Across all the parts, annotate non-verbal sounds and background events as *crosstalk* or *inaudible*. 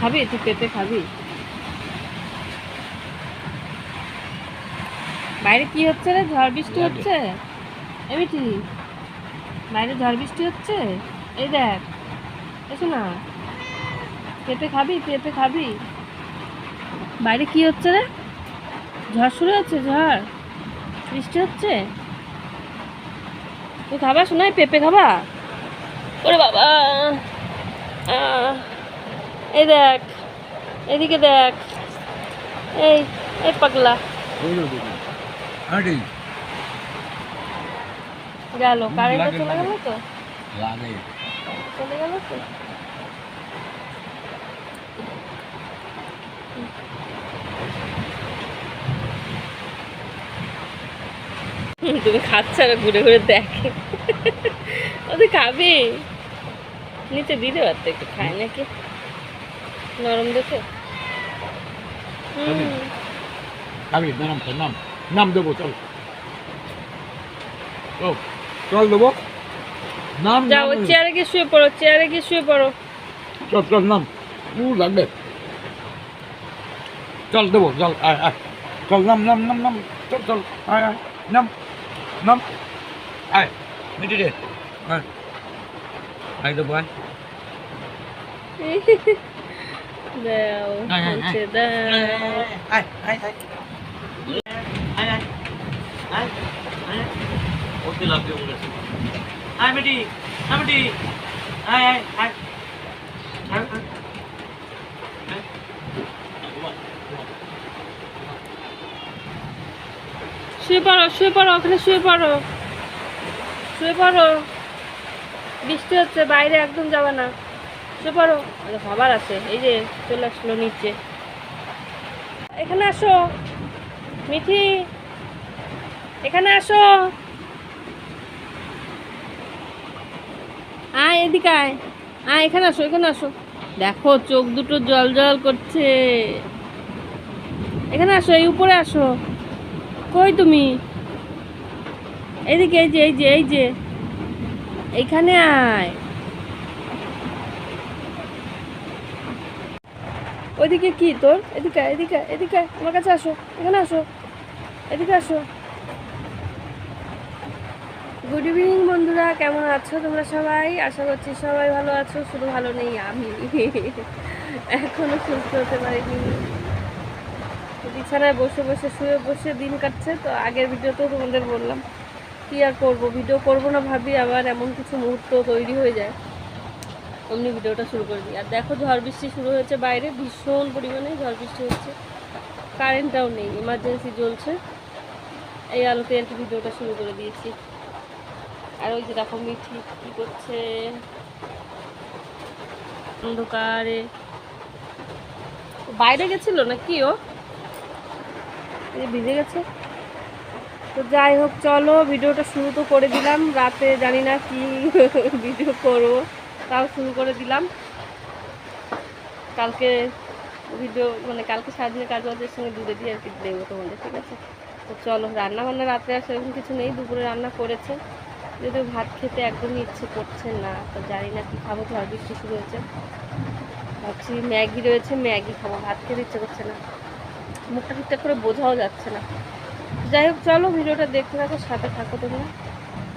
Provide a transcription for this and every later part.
খাবি? তুই পেঁপে খাবি? বাইরে কি হচ্ছে রে? ঝড় বৃষ্টি হচ্ছে? এমিটি বাইরে ঝড় বৃষ্টি হচ্ছে? এই দেখ এসো না। পেঁপে খাবি? পেঁপে খাবি? বাইরে কি হচ্ছে রে? ঝড় শুরু হচ্ছে ঝড়। বৃষ্টি হচ্ছে? তুই খাবা শোনাই পেঁপে খাবা? ওরে বাবা। এই দেখ এদিকে দেখ। এই এই পাগলা। গেল। কারেন্টটা চলে গেল তো? চলে গেল তো? তুমি খাচ্ছে আর ঘুরে ঘুরে দেখে। ওদের খাবে? নিচে দিতে পারতো একটু খায় নাকি? নরম দেখে? খাবি? নাম তো নাম নাম দেবো চল। চল চল দেবো। নাম যাও চেয়ারে গিয়ে শুয়ে পড়ো চেয়ারে গিয়ে শুয়ে পড়ো। চল চল নাম। উ লাগবে। চল দেবো চল আয় আয়। চল নাম নাম নাম নাম। চল চল আয় আয়। নাম নাম। আয় মিটি রে আয়। আয় দেবো আয়। দাও দাও আয় বেটি আয় বেটি আয় আয় আয় আয় শুয়ে পড়ো শুয়ে পড়ো ওখানে শুয়ে পড়ো। শুয়ে পড়ো। বৃষ্টি হচ্ছে বাইরে একদম যাবে না। পড়ো আরে খাবার আছে। এই যে চলে আসলো নিচে। এখানে আসো। মিঠি, এখানে আসো। আয় এদিকে আয়। আয়, এখানে আসো এখানে আসো। দেখো, চোখ দুটো জল জল করছে। এখানে আসো, এই উপরে আসো। কই তুমি? এদিকে, এই যে এই যে এই যে। এইখানে আয়। ওইদিকে কি তোর? এদিকে এদিকে এদিকে আমার কাছে আসো, এখানে আসো, এদিকে আসো। গুড ইভিনিং বন্ধুরা, কেমন আছো তোমরা সবাই? আশা করছি সবাই ভালো আছো, শুধু ভালো নেই আমি। এখনও সুস্থ হতে পারিনি। বিছানায় বসে বসে, শুয়ে বসে দিন কাটছে, তো আগের ভিডিওতেও তোমাদের বললাম, কি আর করব? ভিডিও করব না ভাবি, আবার এমন কিছু মুহূর্ত তৈরি হয়ে যায়। অমনি ভিডিওটা শুরু করে দিই। আর দেখো ঝড় বৃষ্টি শুরু হয়েছে বাইরে, ভীষণ পরিমাণে ঝড় বৃষ্টি হচ্ছে। কারেন্টটাও নেই ইমার্জেন্সি জ্বলছে। এই আলোতে আর কি ভিডিওটা শুরু করে দিয়েছি। আর ওই যে দেখো মিঠি কী করছে। অন্ধকারে। বাইরে গেছিল না কি ও ভিজে গেছে। তো যাই হোক, চলো, ভিডিওটা শুরু তো করে দিলাম। রাতে জানি না কি *laughs* ভিডিও করব। তাও শুরু করে দিলাম। কালকে ভিডিও মানে কালকে সারাদিনের কাজ বাজের সঙ্গে দুধে দিয়ে আর কি দেবো তোমাদের, ঠিক আছে? তো চলো রান্না বান্না রাতে আর সেরকম কিছু নেই, দুপুরে রান্না করেছে। যদিও ভাত খেতে একদমই ইচ্ছে করছে না, তো জানি না কি খাব, ঝড় বৃষ্টি শুরু হয়েছে। ভাবছি ম্যাগি রয়েছে, ম্যাগি খাব, ভাত খেতে ইচ্ছে করছে না। মুখটা ঠিকঠাক করে বোঝাও যাচ্ছে না। যাই হোক, চলো, ভিডিওটা দেখতে থাকো, সাথে থাকো তোমরা।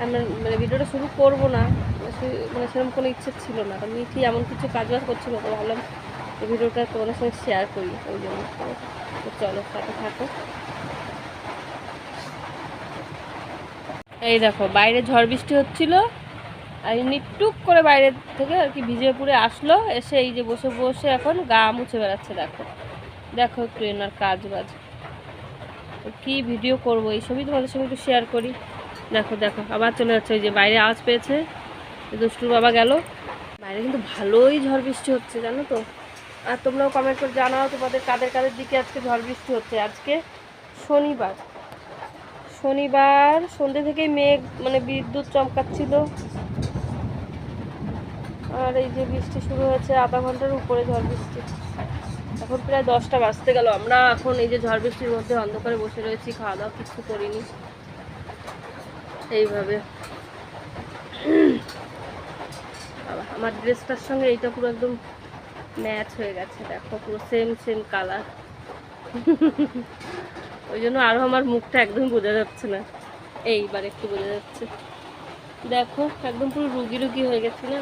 মানে ভিডিওটা শুরু করব না মানে সেরকম কোনো ইচ্ছে ছিল না। তো মিঠি এমন কিছু কাজ বাজ করছিল, তো ভাবলাম এই ভিডিওটা তোমাদের সঙ্গে শেয়ার করি, ওই জন্য। তো চলো, সাথে থাকো। এই দেখো, বাইরে ঝড় বৃষ্টি হচ্ছিল, আর এমনি টুক করে বাইরে থেকে আর কি ভিজে পুড়ে আসলো, এসে এই যে বসে বসে এখন গা মুছে বেড়াচ্ছে, দেখো। দেখো একটু এনার কাজ বাজ কী ভিডিও করব এইসবই তোমাদের সঙ্গে একটু শেয়ার করি। দেখো দেখো, আবার চলে যাচ্ছে। ওই যে বাইরে আওয়াজ পেয়েছে দুষ্টুর বাবা গেল। বাইরে কিন্তু ভালোই ঝড় বৃষ্টি হচ্ছে, জানো তো। আর তোমরাও কমেন্ট করে জানাও তোমাদের কাদের কাদের দিকে আজকে ঝড় বৃষ্টি হচ্ছে। আজকে শনিবার। শনিবার, সন্ধ্যে থেকেই মেঘ মানে বিদ্যুৎ চমকাচ্ছিল। আর এই যে বৃষ্টি শুরু হয়েছে, আধা ঘণ্টার উপরে ঝড় বৃষ্টি। এখন প্রায় দশটা বাজতে গেল। আমরা এখন এই যে ঝড় বৃষ্টির মধ্যে অন্ধকারে বসে রয়েছি, খাওয়া দাওয়া কিছু করিনি। এইভাবে। আমার ড্রেসটার সঙ্গে এইটা পুরো একদম ম্যাচ হয়ে গেছে, দেখো, পুরো সেম সেম কালার ওই জন্য আরও আমার মুখটা একদম বোঝা যাচ্ছে না। এইবার একটু বোঝা যাচ্ছে। দেখো, একদম পুরো রুগী রুগী হয়ে গেছি না?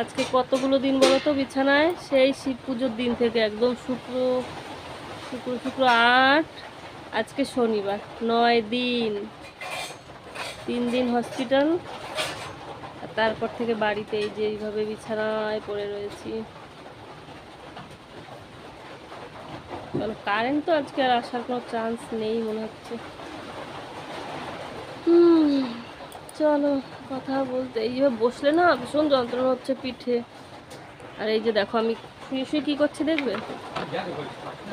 আজকে কতগুলো দিন বলো তো বিছানায়? সেই শিব পুজোর দিন থেকে একদম শুক্র শুক্র শুক্র আট, আজকে শনিবার, নয় দিন। তিন দিন হসপিটাল তারপর থেকে বাড়িতে এই যে এইভাবে বিছানায় পড়ে রয়েছি। কারণ কারেন্ট তো আজকে আর আসার কোনো চান্স নেই মনে হচ্ছে। চলো, কথা বলতে এইভাবে বসলে না ভীষণ যন্ত্রণা হচ্ছে পিঠে। আর এই যে দেখো, আমি শুয়ে শুয়ে কী করছি দেখবে?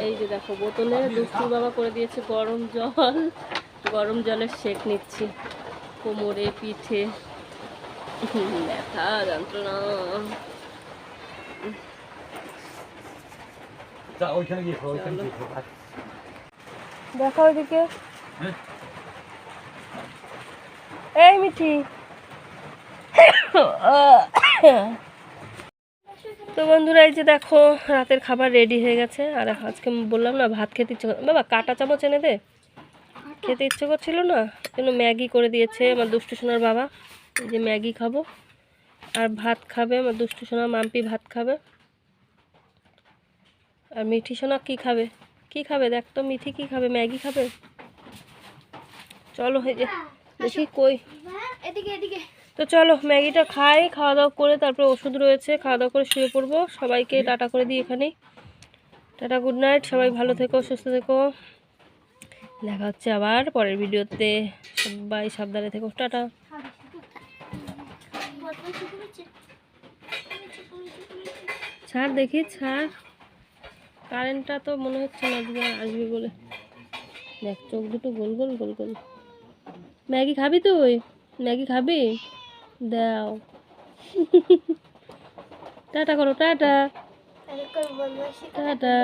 এই যে দেখো, বোতলে দুষ্টুর বাবা করে দিয়েছে গরম জল। গরম জলের শেক নিচ্ছি। কোমরে পিঠে। ব্যথা যন্ত্রণা। দেখো ওইদিকে। হ্যাঁ? এই মিঠি। তো বন্ধুরা এই যে দেখো রাতের খাবার রেডি হয়ে গেছে। আর আজকে বললাম না ভাত খেতে ইচ্ছে বাবা কাটা চামচ এনে দে। খেতে ইচ্ছে করছিল না জন্য ম্যাগি করে দিয়েছে আমার দুষ্টু সোনার বাবা। এই যে ম্যাগি খাব আর ভাত খাবে আমার দুষ্টু সোনা মাম্পি ভাত খাবে। আর মিঠি সোনা কী খাবে? কি খাবে? দেখ তো মিঠি কি খাবে? ম্যাগি খাবে? চলো হয়ে যে দেখি কই। তো চলো ম্যাগিটা খাই খাওয়া দাওয়া করে তারপরে ওষুধ রয়েছে খাওয়া দাওয়া করে শুয়ে পড়ব। সবাইকে টাটা করে দিই এখানেই। টাটা গুড নাইট সবাই ভালো থেকো সুস্থ থেকো। দেখা হচ্ছে আবার পরের ভিডিওতে। সবাই সাবধানে থেকো। টাটা। ছাড় দেখি ছাড়। কারেন্টটা তো মনে হচ্ছে না আর আসবে বলে। দেখ চোখ দুটো গোল গোল গোল গোল। ম্যাগি খাবি তুই? ম্যাগি খাবি? দাও। টাটা করো টাটা। টাটা।